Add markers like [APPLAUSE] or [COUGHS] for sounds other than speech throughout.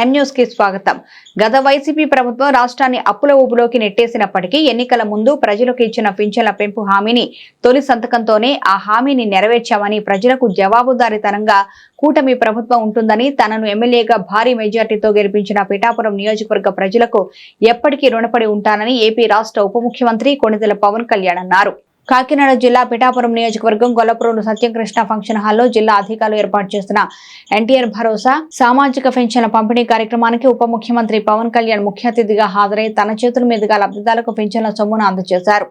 ఎం స్వాగతం. గత వైసీపీ ప్రభుత్వం రాష్ట్రాన్ని అప్పుల ఊపులోకి నెట్టేసినప్పటికీ ఎన్నికల ముందు ప్రజలకు ఇచ్చిన పింఛన్ల పెంపు హామీని తొలి సంతకంతోనే ఆ హామీని నెరవేర్చామని ప్రజలకు జవాబుదారీతనంగా కూటమి ప్రభుత్వం ఉంటుందని తనను ఎమ్మెల్యేగా భారీ మెజార్టీతో గెలిపించిన పిఠాపురం నియోజకవర్గ ప్రజలకు ఎప్పటికీ రుణపడి ఉంటానని ఏపీ రాష్ట్ర ఉప ముఖ్యమంత్రి కొణిదెల పవన్ కళ్యాణ్ అన్నారు. కాకినాడ జిల్లా పిఠాపురం నియోజకవర్గం గొల్లపురం సత్యకృష్ణ ఫంక్షన్ హాల్లో జిల్లా అధికారులు ఏర్పాటు చేసిన ఎన్టీఆర్ భరోసా సామాజిక పెన్షన్ల పంపిణీ కార్యక్రమానికి ఉప ముఖ్యమంత్రి పవన్ కళ్యాణ్ ముఖ్య అతిథిగా హాజరై తన చేతుల మీదుగా లబ్ధిదారులకు పెన్షన్ల సొమ్మును అందజేశారు.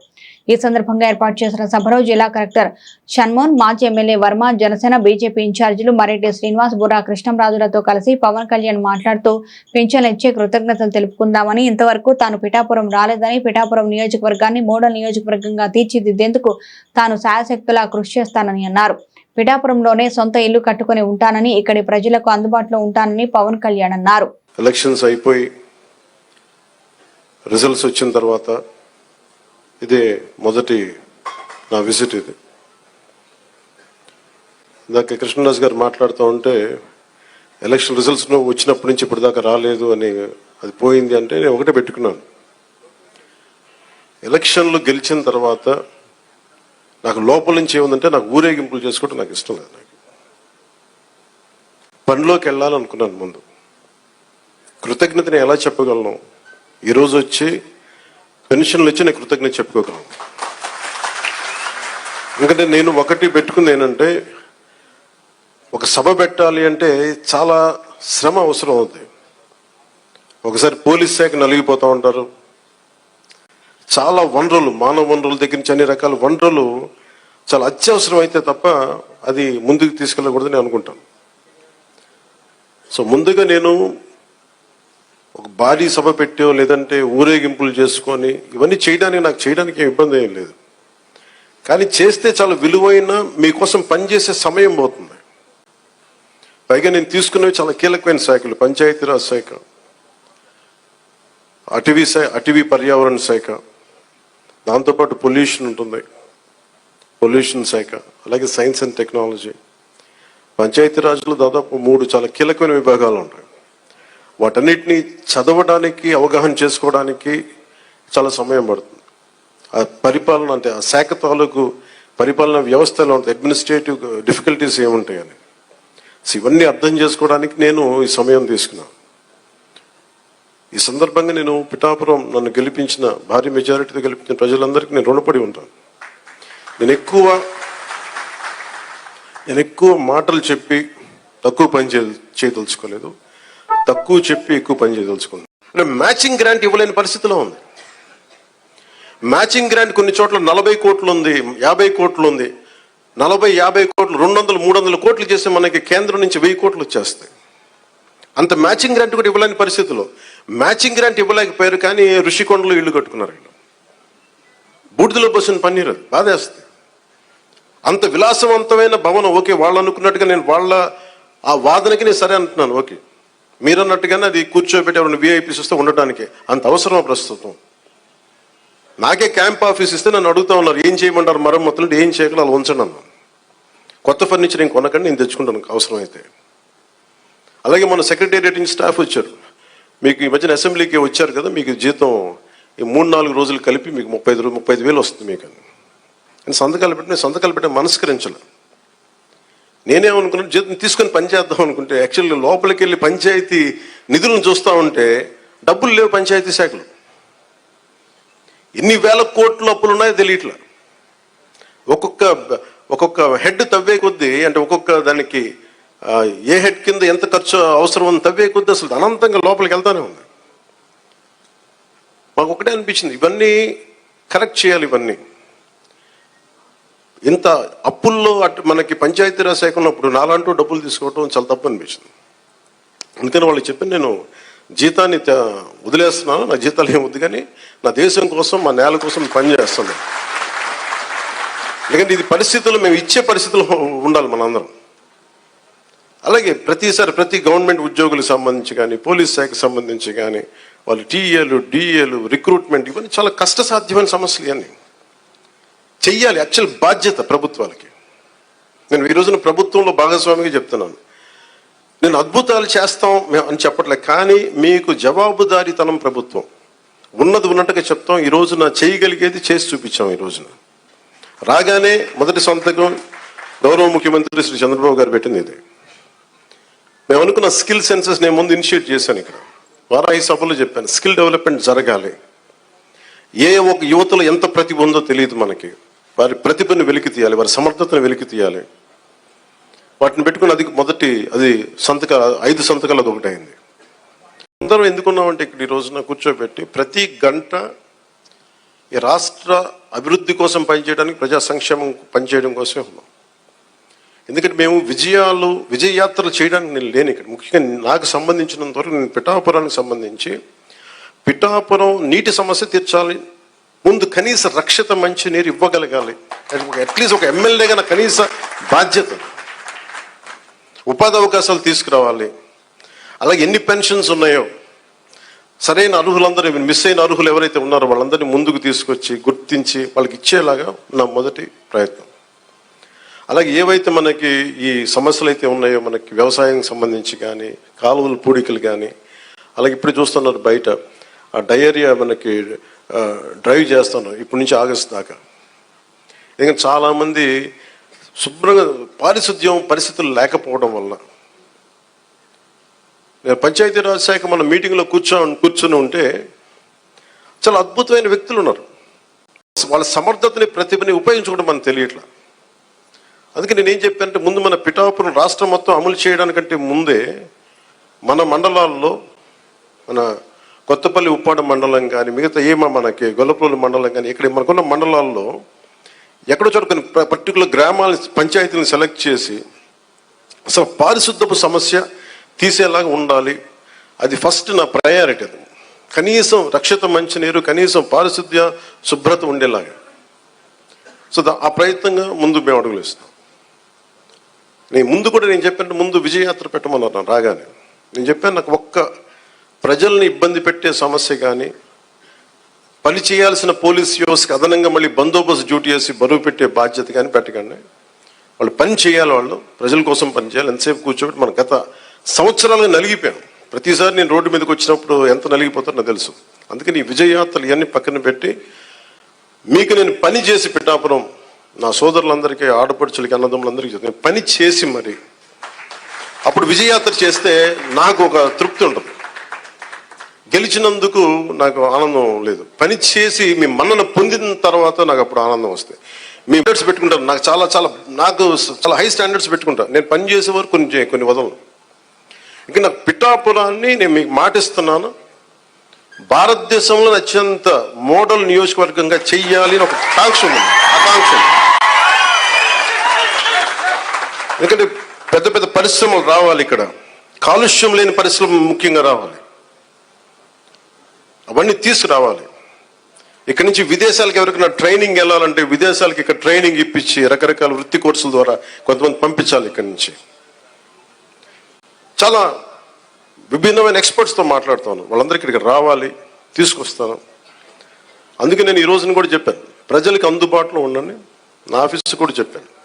ఈ సందర్భంగా ఏర్పాటు చేసిన సభలో జిల్లా కలెక్టర్ షణ్మోహన్ మాజీ ఎమ్మెల్యే వర్మ జనసేన బీజేపీ ఇన్ఛార్జీలు మరెడ్డి శ్రీనివాస్ బుర్రా కృష్ణంరాజులతో కలిసి పవన్ కళ్యాణ్ మాట్లాడుతూ పింఛన్లు ఇచ్చే కృతజ్ఞతలు తెలుపుకుందామని ఇంతవరకు తాను పిఠాపురం రాలేదని పిఠాపురం నియోజకవర్గాన్ని మోడల్ నియోజకవర్గంగా తీర్చిదిద్దేందుకు తాను శాయశక్తులా కృషి చేస్తానని అన్నారు. పిఠాపురంలోనే సొంత ఇల్లు కట్టుకుని ఉంటానని ఇక్కడి ప్రజలకు అందుబాటులో ఉంటానని పవన్ కళ్యాణ్ అన్నారు. ఎలక్షన్స్ అయిపోయి రిజల్ట్స్ వచ్చిన తర్వాత ఇదే మొదటి నా విజిట్ ఇది. ఇందాక కృష్ణదాస్ గారు మాట్లాడుతూ ఉంటే ఎలక్షన్ రిజల్ట్స్ వచ్చినప్పటి నుంచి ఇప్పటిదాకా రాలేదు అని అది పోయింది అంటే నేను ఒకటే పెట్టుకున్నాను. ఎలక్షన్లు గెలిచిన తర్వాత నాకు లోపల నుంచి ఏముందంటే నాకు ఊరేగింపులు చేసుకోవడం నాకు ఇష్టం లేదు నాకు. పనిలోకి వెళ్ళాలనుకున్నాను ముందు. కృతజ్ఞతని ఎలా చెప్పగలను? ఈరోజు వచ్చి పెన్షన్లు ఇచ్చి నేను కృతజ్ఞత చెప్పుకోగలను. ఎందుకంటే నేను ఒకటి పెట్టుకుంది ఏంటంటే ఒక సభ పెట్టాలి అంటే చాలా శ్రమ అవసరం అవుతుంది ఒకసారి పోలీస్ శాఖ నలిగిపోతూ ఉంటారు. చాలా వనరులు మానవ వనరుల దగ్గర నుంచి అన్ని రకాల వనరులు చాలా అత్యవసరం అయితే తప్ప అది ముందుకు తీసుకెళ్ళకూడదని అనుకుంటాను. సో ముందుగా నేను ఒక భారీ సభ పెట్టో లేదంటే ఊరేగింపులు చేసుకొని ఇవన్నీ చేయడానికి నాకు చేయడానికి ఇబ్బంది ఏం లేదు. కానీ చేస్తే చాలా విలువైన మీకోసం పనిచేసే సమయం పోతుంది. పైగా నేను తీసుకునేవి చాలా కీలకమైన శాఖలు పంచాయతీరాజ్ శాఖ అటవీ శాఖ అటవీ పర్యావరణ శాఖ దాంతోపాటు పొల్యూషన్ ఉంటుంది. పొల్యూషన్ శాఖ అలాగే సైన్స్ అండ్ టెక్నాలజీ. పంచాయతీరాజ్లో దాదాపు మూడు చాలా కీలకమైన విభాగాలు ఉంటాయి. వాటన్నిటిని చదవడానికి అవగాహన చేసుకోవడానికి చాలా సమయం పడుతుంది. ఆ పరిపాలన అంటే ఆ శాఖ తాలూకు పరిపాలన వ్యవస్థలో ఉంటుంది అడ్మినిస్ట్రేటివ్ డిఫికల్టీస్ ఏముంటాయని సో ఇవన్నీ అర్థం చేసుకోవడానికి నేను ఈ సమయం తీసుకున్నాను. ఈ సందర్భంగా నేను పిఠాపురం నన్ను గెలిపించిన భారీ మెజారిటీతో గెలిపించిన ప్రజలందరికీ నేను రుణపడి ఉంటాను. నేను ఎక్కువ నేను ఎక్కువ మాటలు చెప్పి తక్కువ పని చే చేయదలుచుకోలేదు. తక్కువ చెప్పి ఎక్కువ పని చేయదలుచుకున్నాను. అంటే మ్యాచింగ్ గ్రాంట్ ఇవ్వలేని పరిస్థితిలో ఉంది. మ్యాచింగ్ గ్రాంట్ కొన్ని చోట్ల నలభై కోట్లు ఉంది యాభై కోట్లు ఉంది. నలభై యాభై కోట్లు రెండు వందలు మూడు వందల కోట్లు చేస్తే మనకి కేంద్రం నుంచి వెయ్యి కోట్లు వచ్చేస్తాయి. అంత మ్యాచింగ్ గ్రాంట్ కూడా ఇవ్వలేని పరిస్థితిలో మ్యాచింగ్ గ్రాంట్ ఇవ్వలేకపోయారు కానీ ఋషికొండలో ఇల్లు కట్టుకున్నారు వీళ్ళు. బూడిదలో బస్సును పన్నీరు అది బాధేస్తుంది. అంత విలాసవంతమైన భవనం ఓకే వాళ్ళు అనుకున్నట్టుగా నేను వాళ్ళ ఆ వాదనకి నేను సరే అంటున్నాను ఓకే. మీరు అన్నట్టుగానే అది కూర్చోబెట్టి ఎవరైనా వీఐపీస్ వస్తే ఉండటానికి అంత అవసరం ప్రస్తుతం? నాకే క్యాంప్ ఆఫీస్ ఇస్తే నన్ను అడుగుతా ఉన్నారు ఏం చేయమంటారు మరమ్మతులు ఏం చేయగల? అలా ఉంచండి అన్న కొత్త ఫర్నిచర్ నేను కొనకండి నేను తెచ్చుకుంటాను అవసరం అయితే అలాగే మన సెక్రటేరియట్ నుంచి స్టాఫ్ వచ్చారు. మీకు ఈ మధ్యన అసెంబ్లీకి వచ్చారు కదా మీకు జీతం ఈ మూడు నాలుగు రోజులు కలిపి మీకు ముప్పై ఐదు ముప్పై ఐదు వేలు వస్తుంది మీకు అని నేను సంతకాలు పెట్టి నేను సంతకాలు పెట్టి మనస్కరించలే. నేనేమనుకున్నాను జీతం తీసుకొని పని చేద్దాం అనుకుంటే యాక్చువల్లీ లోపలికి వెళ్ళి పంచాయతీ నిధులను చూస్తూ ఉంటే డబ్బులు లేవు పంచాయతీ శాఖలు. ఎన్ని వేల కోట్ల అప్పులు ఉన్నాయో తెలియట్లే. ఒక్కొక్క ఒక్కొక్క హెడ్ తవ్వే కొద్దీ అంటే ఒక్కొక్క దానికి ఏ హెడ్ కింద ఎంత ఖర్చు అవసరం అని తవ్వే కొద్దీ అసలు అనంతంగా లోపలికి వెళ్తానే ఉంది. మాకు ఒకటే అనిపించింది ఇవన్నీ కరెక్ట్ చేయాలి ఇవన్నీ. ఇంత అప్పుల్లో అటు మనకి పంచాయతీరాజ్ శాఖ ఉన్నప్పుడు నాలంటూ డబ్బులు తీసుకోవడం చాలా తప్పు అనిపించింది. అందుకని వాళ్ళు చెప్పి నేను జీతాన్ని వదిలేస్తున్నాను నా జీతాలు ఏం వద్దు కానీ నా దేశం కోసం మా నేల కోసం పనిచేస్తుంది ఎందుకంటే ఇది పరిస్థితులు మేము ఇచ్చే పరిస్థితులు ఉండాలి మనందరం. అలాగే ప్రతిసారి ప్రతి గవర్నమెంట్ ఉద్యోగులకు సంబంధించి కానీ పోలీస్ శాఖకు సంబంధించి కానీ వాళ్ళు టీఏలు డిఏలు రిక్రూట్మెంట్ ఇవన్నీ చాలా కష్టసాధ్యమైన సమస్యలు ఇవన్నీ. చెయ్యాలి యాక్చువల్ బాధ్యత ప్రభుత్వాలకి. నేను ఈ రోజున ప్రభుత్వంలో భాగస్వామిగా చెప్తున్నాను. నేను అద్భుతాలు చేస్తాం మేము అని చెప్పట్లే కానీ మీకు జవాబుదారీతనం ప్రభుత్వం. ఉన్నది ఉన్నట్టుగా చెప్తాం ఈ రోజున చేయగలిగేది చేసి చూపించాం ఈ రోజున. రాగానే మొదటి సంతకం గౌరవ ముఖ్యమంత్రి శ్రీ చంద్రబాబు గారు పెట్టింది ఇది. మేము అనుకున్న స్కిల్ సెన్సెస్ నేను ముందు ఇనిషియేట్ చేశాను ఇక్కడ. వారాహి సభలో చెప్పాను స్కిల్ డెవలప్మెంట్ జరగాలి. ఏ ఒక యువతలో ఎంత ప్రతిభ ఉందో తెలియదు మనకి. వారి ప్రతిభను వెలికి తీయాలి వారి సమర్థతను వెలికి తీయాలి. వాటిని పెట్టుకుని అది మొదటి అది సంతకాల ఐదు సంతకాలు అది ఒకటి అయింది అందరం ఎందుకున్నామంటే ఇక్కడ ఈ రోజున కూర్చోబెట్టి ప్రతి గంట ఈ రాష్ట్ర అభివృద్ధి కోసం పనిచేయడానికి ప్రజా సంక్షేమం పనిచేయడం కోసమే ఉన్నాం. ఎందుకంటే మేము విజయాలు విజయయాత్రలు చేయడానికి నేను లేను ఇక్కడ. ముఖ్యంగా నాకు సంబంధించినంత వరకు నేను పిఠాపురానికి సంబంధించి పిఠాపురం నీటి సమస్య తీర్చాలి ముందు కనీస రక్షిత మంచి నీరు ఇవ్వగలగాలి. అట్లీస్ట్ ఒక ఎమ్మెల్యేగా నా కనీస బాధ్యత. ఉపాధి అవకాశాలు తీసుకురావాలి. అలాగే ఎన్ని పెన్షన్స్ ఉన్నాయో. సరైన అర్హులందరూ మిస్ అయిన అర్హులు ఎవరైతే ఉన్నారో వాళ్ళందరినీ ముందుకు తీసుకొచ్చి గుర్తించి వాళ్ళకి ఇచ్చేలాగా నా మొదటి ప్రయత్నం. అలాగే ఏవైతే మనకి ఈ సమస్యలు అయితే ఉన్నాయో మనకి వ్యవసాయం సంబంధించి కానీ కాలువలు పూడికలు కానీ అలాగే ఇప్పుడు చూస్తున్నారు బయట. ఆ డయేరియా మనకి డ్రైవ్ చేస్తాను ఇప్పటి నుంచి ఆగస్ట్ దాకా. ఇంకా చాలామంది శుభ్రంగా పారిశుద్ధ్యం పరిస్థితులు లేకపోవడం వల్ల నేను పంచాయతీరాజ్ శాఖ మన మీటింగ్లో కూర్చో కూర్చొని ఉంటే చాలా అద్భుతమైన వ్యక్తులు ఉన్నారు. వాళ్ళ సమర్థతని ప్రతిభని ఉపయోగించుకోవడం మనకు తెలియట్లా. అందుకే నేను ఏం చెప్పానంటే ముందు మన పిఠాపురం రాష్ట్రం మొత్తం అమలు చేయడానికంటే ముందే మన మండలాల్లో మన కొత్తపల్లి ఉప్పాడు మండలం కానీ మిగతా ఏమో మనకి గొల్లపల్లి మండలం కానీ ఇక్కడ మనకున్న మండలాల్లో ఎక్కడో చోట కొన్ని పర్టికులర్ గ్రామాల పంచాయతీలను సెలెక్ట్ చేసి అసలు పారిశుద్ధపు సమస్య తీసేలాగా ఉండాలి. అది ఫస్ట్ నా ప్రయారిటీ అది. కనీసం రక్షిత మంచినీరు కనీసం పారిశుద్ధ్య శుభ్రత ఉండేలాగా. సో దా- ఆ ప్రయత్నంగా ముందు మేము అడుగులు ఇస్తాం నేను ముందు కూడా నేను చెప్పాను ముందు విజయయాత్ర పెట్టమన్నారు రాగానే. నేను చెప్పాను నాకు ఒక్క ప్రజల్ని ఇబ్బంది పెట్టే సమస్య కానీ పని చేయాల్సిన పోలీస్ వ్యవస్థకి అదనంగా మళ్ళీ బందోబస్తు డ్యూటీ చేసి బరువు పెట్టే బాధ్యత కానీ పెట్టకండి. వాళ్ళు పని చేయాలి వాళ్ళు ప్రజల కోసం పని చేయాలి ఎంతసేపు కూర్చోబెట్టి మన గత సంవత్సరాలుగా నలిగిపోయాం. ప్రతిసారి నేను రోడ్డు మీదకి వచ్చినప్పుడు ఎంత నలిగిపోతారో నాకు తెలుసు. అందుకని ఈ విజయయాత్రలు ఇవన్నీ పక్కన పెట్టి మీకు నేను పని చేసి పిఠాపురం నా సోదరులందరికీ ఆడపడుచులకి అన్నదమ్ములందరికీ చెప్తాను. పని చేసి మరి అప్పుడు విజయయాత్ర చేస్తే నాకు ఒక తృప్తి ఉంటుంది. గెలిచినందుకు నాకు ఆనందం లేదు. పని చేసి మీ మన్నన పొందిన తర్వాత నాకు అప్పుడు ఆనందం వస్తుంది మీ స్టాండర్డ్స్ పెట్టుకుంటారు నాకు చాలా చాలా నాకు చాలా హై స్టాండర్డ్స్ పెట్టుకుంటాను. నేను పని చేసే వరకు కొన్ని చే- కొన్ని వదలను. ఇంకా నాకు పిఠాపురాన్ని నేను మీకు మాటిస్తున్నాను. భారతదేశంలో అత్యంత మోడల్ నియోజకవర్గంగా చెయ్యాలి అని ఒక కాంక్ష ఉంది. ఆకాంక్ష ఉంది. ఎందుకంటే పెద్ద పెద్ద పరిశ్రమలు రావాలి ఇక్కడ. కాలుష్యం లేని పరిశ్రమ ముఖ్యంగా రావాలి. అవన్నీ తీసుకురావాలి. ఇక్కడ నుంచి విదేశాలకు ఎవరికైనా ట్రైనింగ్ వెళ్ళాలంటే విదేశాలకు ఇక్కడ ట్రైనింగ్ ఇప్పించి రకరకాల వృత్తి కోర్సుల ద్వారా కొంతమంది పంపించాలి ఇక్కడి నుంచి. చాలా విభిన్నమైన ఎక్స్పర్ట్స్తో మాట్లాడుతాను. వాళ్ళందరికీ ఇక్కడికి రావాలి తీసుకొస్తాను. అందుకే నేను ఈ రోజున కూడా చెప్పాను. ప్రజలకు అందుబాటులో ఉండండి. నా ఆఫీస్ కూడా చెప్పాను.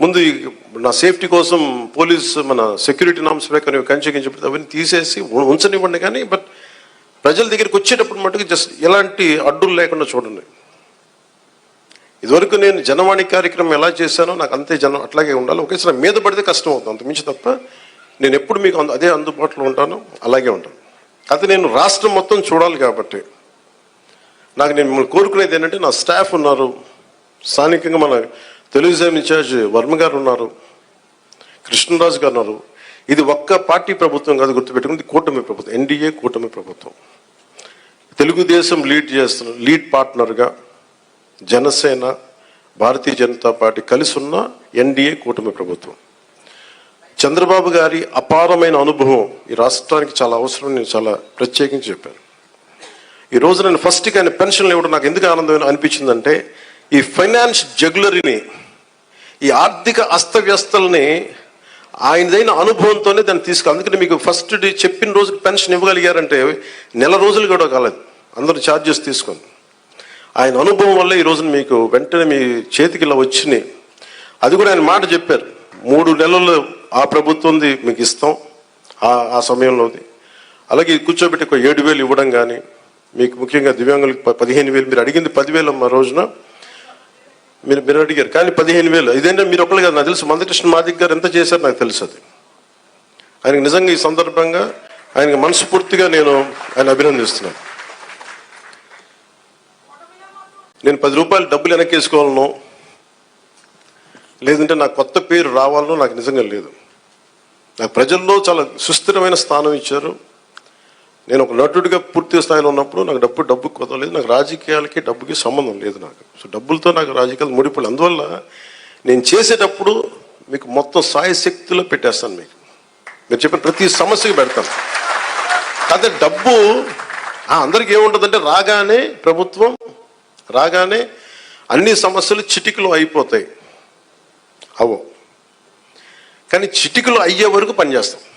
ముందు నా సేఫ్టీ కోసం పోలీస్ మన సెక్యూరిటీ నామ్స్ ప్రకారం కంచెకించి అవన్నీ తీసేసి ఉంచనివ్వండి కానీ బట్ ప్రజల దగ్గరికి వచ్చేటప్పుడు మటుకు జస్ట్ ఎలాంటి అడ్డులు లేకుండా చూడండి. ఇదివరకు నేను జనవాణి కార్యక్రమం ఎలా చేశానో నాకు అంతే జనం అట్లాగే ఉండాలి. ఒకేసారి మీద పడితే కష్టం అవుతుంది. అంత మించి తప్ప నేను ఎప్పుడు మీకు అంద- అదే అందుబాటులో ఉంటాను అలాగే ఉంటాను. అయితే నేను రాష్ట్రం మొత్తం చూడాలి కాబట్టి నాకు నేను మిమ్మల్ని కోరుకునేది ఏంటంటే నా స్టాఫ్ ఉన్నారు. స్థానికంగా మన తెలుగుదేశం ఇన్ఛార్జ్ వర్మ గారు ఉన్నారు. కృష్ణరాజు గారు ఉన్నారు. ఇది ఒక్క పార్టీ ప్రభుత్వం కాదు గుర్తుపెట్టుకుంది కూటమి ప్రభుత్వం. ఎన్డీఏ కూటమి ప్రభుత్వం. తెలుగుదేశం లీడ్ చేస్తున్న లీడ్ పార్ట్నర్గా జనసేన భారతీయ జనతా పార్టీ కలిసి ఉన్న ఎన్డీఏ కూటమి ప్రభుత్వం. చంద్రబాబు గారి అపారమైన అనుభవం ఈ రాష్ట్రానికి చాలా అవసరం నేను చాలా ప్రత్యేకించి చెప్పాను. ఈ నేను ఫస్ట్ ఆయన పెన్షన్లు ఇవ్వడం నాకు ఎందుకు ఆనందం అనిపించిందంటే ఈ ఫైనాన్స్ జగ్యులరీని ఈ ఆర్థిక అస్తవ్యస్తల్ని ఆయనదైన అనుభవంతోనే దాన్ని తీసుకు అందుకని మీకు ఫస్ట్ డే చెప్పిన రోజుకి పెన్షన్ ఇవ్వగలిగారంటే నెల రోజులు కూడా కాలేదు. అందరూ ఛార్జెస్ తీసుకొని. ఆయన అనుభవం వల్ల ఈ రోజున మీకు వెంటనే మీ చేతికి ఇలా వచ్చినాయి. అది కూడా ఆయన మాట చెప్పారు. మూడు నెలలు ఆ ప్రభుత్వంది మీకు ఇస్తాం ఆ ఆ సమయంలోది. అలాగే కూర్చోబెట్టి ఒక ఏడు వేలు ఇవ్వడం కానీ మీకు ముఖ్యంగా దివ్యాంగులకు పదిహేను వేలు మీరు అడిగింది పదివేలు అమ్మ రోజున మీరు మీరు అడిగారు. కానీ పదిహేను వేలు. ఇదేంటే మీరు ఒకళ్ళు కాదు. నాకు తెలుసు. మందకృష్ణ మాదిక్ గారు ఎంత చేశారు నాకు తెలుసు అది. ఆయనకి నిజంగా ఈ సందర్భంగా ఆయనకి మనస్ఫూర్తిగా నేను ఆయన అభినందిస్తున్నాను. నేను పది రూపాయలు డబ్బులు వెనక్కేసుకోవాలను లేదంటే నాకు కొత్త పేరు రావాలనో నాకు నిజంగా లేదు. నాకు ప్రజల్లో చాలా సుస్థిరమైన స్థానం ఇచ్చారు. నేను ఒక నటుడిగా పూర్తి స్థాయిలో ఉన్నప్పుడు నాకు డబ్బు డబ్బు కొదలేదు నాకు రాజకీయాలకి డబ్బుకి సంబంధం లేదు నాకు. సో డబ్బులతో నాకు రాజకీయాలు ముడిపడి అందువల్ల నేను చేసేటప్పుడు మీకు మొత్తం సాయ శక్తిలో పెట్టేస్తాను మీకు. మీరు చెప్పిన ప్రతి సమస్యకి పెడతాను. అదే డబ్బు అందరికీ ఏముంటుందంటే రాగానే ప్రభుత్వం రాగానే అన్ని సమస్యలు చిటికలో అయిపోతాయి. అవో. కానీ చిటికలు అయ్యే వరకు పనిచేస్తాం.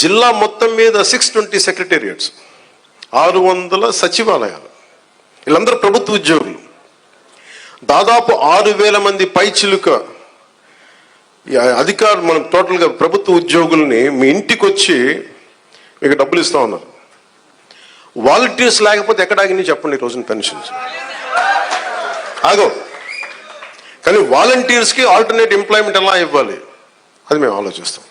జిల్లా మొత్తం మీద సిక్స్ ట్వంటీ సెక్రటేరియట్స్ ఆరు వందల సచివాలయాలు వీళ్ళందరూ ప్రభుత్వ ఉద్యోగులు. దాదాపు ఆరు వేల మంది పైచిలుక ఈ అధికారులు మనం టోటల్గా ప్రభుత్వ ఉద్యోగుల్ని మీ ఇంటికి వచ్చి మీకు డబ్బులు ఇస్తా ఉన్నారు. వాలంటీర్స్ లేకపోతే ఎక్కడ ఆగింది చెప్పండి ఈ రోజున పెన్షన్స్? ఆగో. కానీ వాలంటీర్స్కి ఆల్టర్నేట్ ఎంప్లాయ్మెంట్ ఎలా ఇవ్వాలి? అది మేము ఆలోచిస్తాం.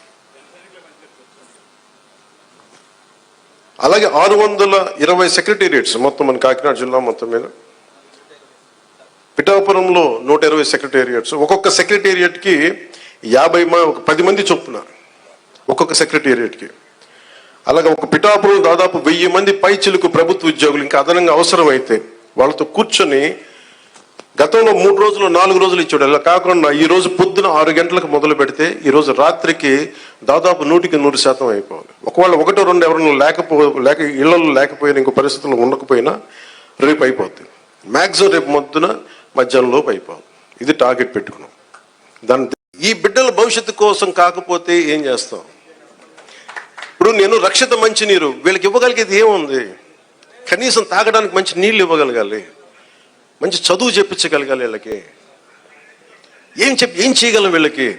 అలాగే ఆరు వందల ఇరవై సెక్రటేరియట్స్ మొత్తం మన కాకినాడ జిల్లా మొత్తం మీద. పిఠాపురంలో నూట ఇరవై సెక్రటేరియట్స్. ఒక్కొక్క సెక్రటేరియట్కి యాభై మ ఒక పది మంది చొప్పున ఒక్కొక్క సెక్రటేరియట్కి. అలాగే ఒక పిఠాపురం దాదాపు వెయ్యి మంది పైచిలకు ప్రభుత్వ ఉద్యోగులు ఇంకా అదనంగా అవసరమైతే వాళ్ళతో కూర్చొని గతంలో మూడు రోజులు నాలుగు రోజులు ఇచ్చాడు. అలా కాకుండా ఈ రోజు పొద్దున ఆరు గంటలకు మొదలు పెడితే ఈ రోజు రాత్రికి దాదాపు నూటికి నూరు శాతం అయిపోవాలి. ఒకవేళ ఒకటో రెండు ఎవరైనా లేకపో లేక ఇళ్ళలో లేకపోయినా ఇంకో పరిస్థితుల్లో ఉండకపోయినా రేపు అయిపోద్ది. మ్యాక్సిమం రేపు మొద్దున మధ్యాహ్నం లోపు అయిపోవాలి. ఇది టార్గెట్ పెట్టుకున్నాం. దాని ఈ బిడ్డల భవిష్యత్తు కోసం కాకపోతే ఏం చేస్తాం? ఇప్పుడు నేను రక్షిత మంచినీరు వీళ్ళకి ఇవ్వగలిగేది ఏముంది? కనీసం తాగడానికి మంచి నీళ్ళు ఇవ్వగలగాలి. మంచి చదువు చెప్పించగలగాలి వీళ్ళకి. ఏం చెప్ ఏం చేయగలం వీళ్ళకి?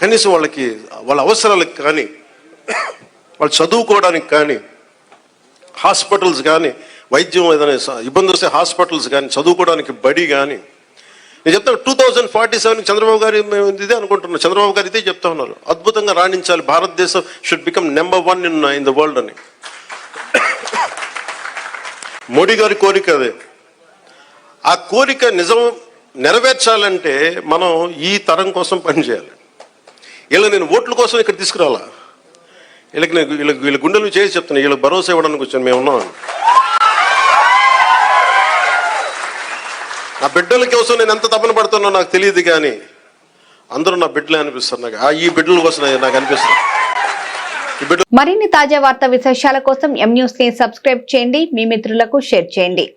కనీసం వాళ్ళకి వాళ్ళ అవసరాలకు కానీ వాళ్ళు చదువుకోవడానికి కానీ హాస్పిటల్స్ కానీ వైద్యం ఏదైనా ఇబ్బంది వస్తే హాస్పిటల్స్ కానీ చదువుకోవడానికి బడి కానీ. నేను చెప్తాను two thousand forty seven Chandrababu garu ఇదే అనుకుంటున్నాను చంద్రబాబు గారు ఇదే చెప్తా ఉన్నారు. అద్భుతంగా రాణించాలి. Bharatadesam should become number one in in the world అని. [COUGHS] మోడీ గారి కోరిక అదే. ఆ కోరిక నిజం నెరవేర్చాలంటే మనం ఈ తరం కోసం పనిచేయాలి వీళ్ళ నేను ఓట్ల కోసం ఇక్కడ తీసుకురావాలా వీళ్ళకి నేను వీళ్ళకి వీళ్ళ గుండెలు చేసి చెప్తున్నా వీళ్ళకి భరోసా ఇవ్వడానికి వచ్చాను మేము ఉన్నాం. నా బిడ్డల కోసం నేను ఎంత తపన పడుతున్నా నాకు తెలియదు కానీ అందరూ నా బిడ్డలే అనిపిస్తారు నాకు. ఆ ఈ బిడ్డల కోసం నాకు- నాకు అనిపిస్తుంది. ఈ మరిన్ని తాజా వార్తా విశేషాల కోసం ఎం న్యూస్ని సబ్స్క్రైబ్ చేయండి మీ మిత్రులకు షేర్ చేయండి.